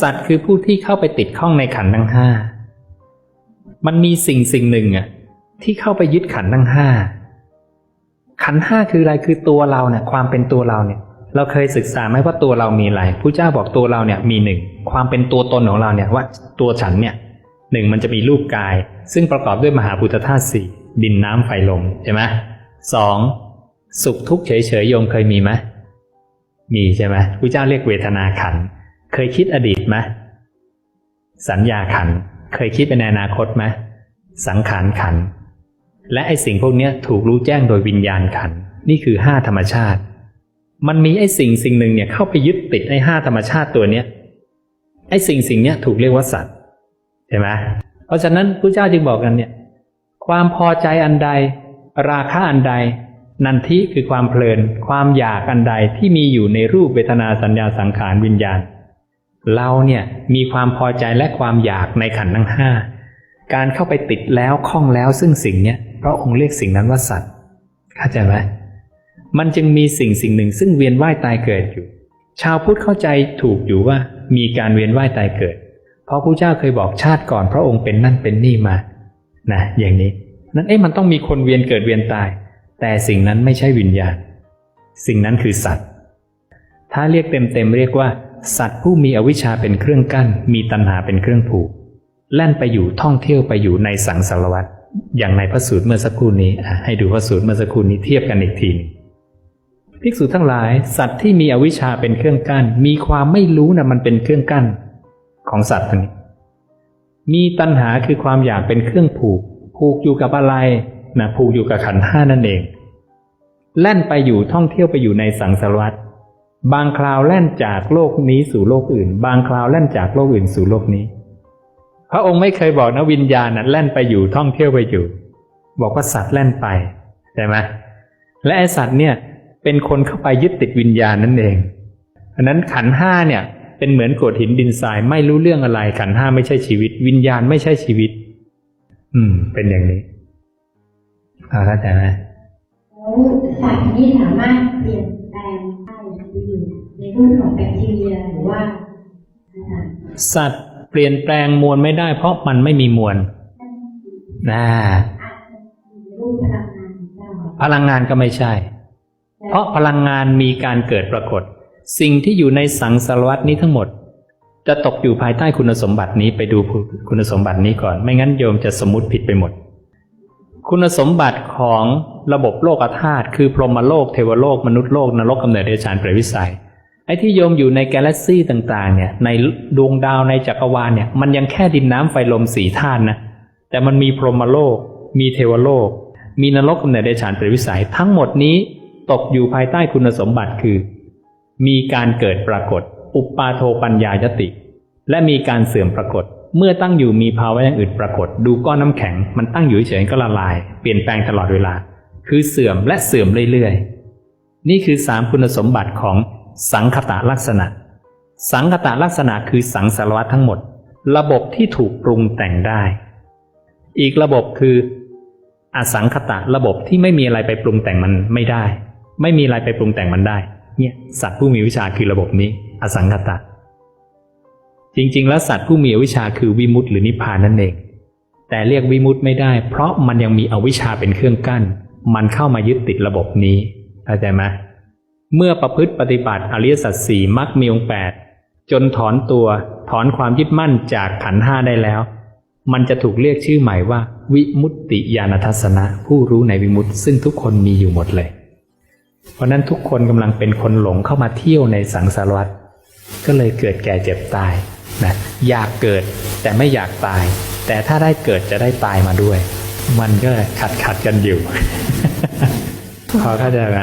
สัตว์คือผู้ที่เข้าไปติดข้องในขันทั้งห้า มันมีสิ่งสิ่งหนึ่งอะที่เข้าไปยึดขันทั้งห้า ขันห้าคืออะไรคือตัวเราเนี่ยความเป็นตัวเราเนี่ย เราเคยศึกษาไหมว่าตัวเรามีอะไรผู้เจ้าบอกตัวเราเนี่ยมีหนึ่งความเป็นตัวตนของเราเนี่ยว่าตัวฉันเนี่ยหนึ่งมันจะมีรูปกาย ซึ่งประกอบด้วยมหาพุทธธาตุสี่ดินน้ำไฟลมใช่ไหมสองสุขทุกข์เฉยเฉยโยมเคยมีไหมมีใช่ไหมผู้เจ้าเรียกเวทนาขันธ์ เคยคิดอดีตไหมสัญญาขัน เคยคิดไปในอนาคตไหมสังขารขัน และไอสิ่งพวกเนี้ยถูกรู้แจ้งโดยวิญญาณขัน นี่คือห้าธรรมชาติ มันมีไอสิ่งสิ่งหนึ่งเนี่ยเข้าไปยึดติดไอห้าธรรมชาติตัวเนี้ยไอสิ่งสิ่งเนี้ยถูกเรียกว่าสัตว์ใช่ไหมเพราะฉะนั้นพระเจ้าจึงบอกกันเนี่ย ความพอใจอันใด ราคะอันใด นันทิคือความเพลิน ความอยากอันใดที่มีอยู่ในรูปเวทนาสัญญาสังขารวิญญาณ เราเนี่ยมีความพอใจและความอยากในขันธ์ทั้งห้าการเข้าไปติดแล้วคล้องแล้วซึ่งสิ่งเนี้ยพระองค์เรียกสิ่งนั้นว่าสัตว์เข้าใจไหมมันจึงมีสิ่งสิ่งหนึ่งซึ่งเวียนว่ายตายเกิดอยู่ ชาวพุทธเข้าใจถูกอยู่ว่ามีการเวียนว่ายตายเกิด เพราะพระเจ้าเคยบอกชาติก่อนพระองค์เป็นนั่นเป็นนี่มานะอย่างนี้นั้นเอ๊ะมันต้องมีคนเวียนเกิดเวียนตาย แต่สิ่งนั้นไม่ใช่วิญญาณ สิ่งนั้นคือสัตว์ ถ้าเรียกเต็มๆเรียกว่า สัตว์ผู้มีอวิชชาเป็นเครื่องกั้น มีตัณหาเป็นเครื่องผูก แล่นไปอยู่ท่องเที่ยวไปอยู่ในสังสารวัฏอย่างในพระสูตรเมื่อสักครู่นี้ให้ดูพระสูตรเมื่อสักครู่นี้เทียบกันอีกทีภิกษุทั้งหลาย สัตว์ที่มีอวิชชาเป็นเครื่องกั้น มีความไม่รู้นะมันเป็นเครื่องกั้น ของสัตว์ทั้งนี้มีตัณหาคือความอยากเป็นเครื่องผูก ผูกอยู่กับอะไรนะผูกอยู่กับขันห้านั่นเอง แล่นไปอยู่ท่องเที่ยวไปอยู่ในสังสารวัฏ บางคราวแล่นจากโลกนี้สู่โลกอื่น บางคราวแล่นจากโลกอื่นสู่โลกนี้ พระองค์ไม่เคยบอกนะวิญญาณนะแล่นไปอยู่ท่องเที่ยวไปอยู่ บอกว่าสัตว์แล่นไปใช่ไหมและไอสัตว์เนี่ยเป็นคนเข้าไปยึดติดวิญญาณนั่นเองเพราะนั้นขันห้าเนี่ย เป็นเหมือนโกดหินดินทรายไม่รู้เรื่องอะไร ขันห้าไม่ใช่ชีวิต วิญญาณไม่ใช่ชีวิต อืม เป็นอย่างนี้เข้าใจไหมแล้วสัตว์นี้สามารถเปลี่ยน ในรูปของแบคทีเรียหรือว่า สัตว์เปลี่ยนแปลงมวลไม่ได้ เพราะมันไม่มีมวลนะพลังงานก็ไม่ใช่ เพราะพลังงานมีการเกิดปรากฏ สิ่งที่อยู่ในสังสารวัตนี้ทั้งหมด จะตกอยู่ภายใต้คุณสมบัตินี้ไปดูคุณสมบัตินี้ก่อน ไม่งั้นโยมจะสมมติผิดไปหมด คุณสมบัติของระบบโลกธาตุคือพรหมโลกเทวโลกมนุษย์โลกนรกกำเนิดเดชานเปรตวิสัย ไอ้ที่โยมอยู่ในกาแล็กซี่ต่างๆ เนี่ย ในดวงดาวในจักรวาลเนี่ย มันยังแค่ดินน้ำไฟลมสี่ธาตุนะ แต่มันมีพรหมโลก มีเทวโลก มีนรกกำเนิดเดชานเปรตวิสัย ทั้งหมดนี้ตกอยู่ภายใต้คุณสมบัติคือ มีการเกิดปรากฏ อุปปาโทปัญญายติ และมีการเสื่อมปรากฏ เมื่อตั้งอยู่มีภาวะอย่างอื่นปรากฏ ดูก้อนน้ำแข็ง มันตั้งอยู่เฉยก็ละลาย เปลี่ยนแปลงตลอดเวลา คือเสื่อมและเสื่อมเรื่อยๆ นี่คือสามคุณสมบัติของ สังคตะลักษณะ สังคตะลักษณะคือสังสารวัตทั้งหมด ระบบที่ถูกปรุงแต่งได้ อีกระบบคืออสังคตะระบบที่ไม่มีอะไรไปปรุงแต่งมันไม่ได้ ไม่มีอะไรไปปรุงแต่งมันได้ เนี่ยสัตว์ผู้มีวิชาคือระบบนี้ อสังคตะ จริง ๆ แล้วสัตว์ผู้มีวิชชาคือวิมุตติหรือนิพพานนั่นเอง แต่เรียกวิมุตติไม่ได้ เพราะมันยังมีอวิชชาเป็นเครื่องกั้น มันเข้ามายึดติดระบบนี้เข้าใจไหม เมื่อประพฤติปฏิบัติอริยสัจสี่มรรคมีองค์แปดจนถอนตัวถอนความยึดมั่นจากขันห้าได้แล้ว มันจะถูกเรียกชื่อใหม่ว่า วิมุตติญาณทัศนะ ผู้รู้ในวิมุตติซึ่งทุกคนมีอยู่หมดเลย เพราะนั้นทุกคนกำลังเป็นคนหลงเข้ามาเที่ยวในสังสารวัฏก็เลยเกิดแก่เจ็บตายนะอยากเกิดแต่ไม่อยากตาย แต่ถ้าได้เกิดจะได้ตายมาด้วย มันก็ขัดขัดกันอยู่พอเข้าใจไหม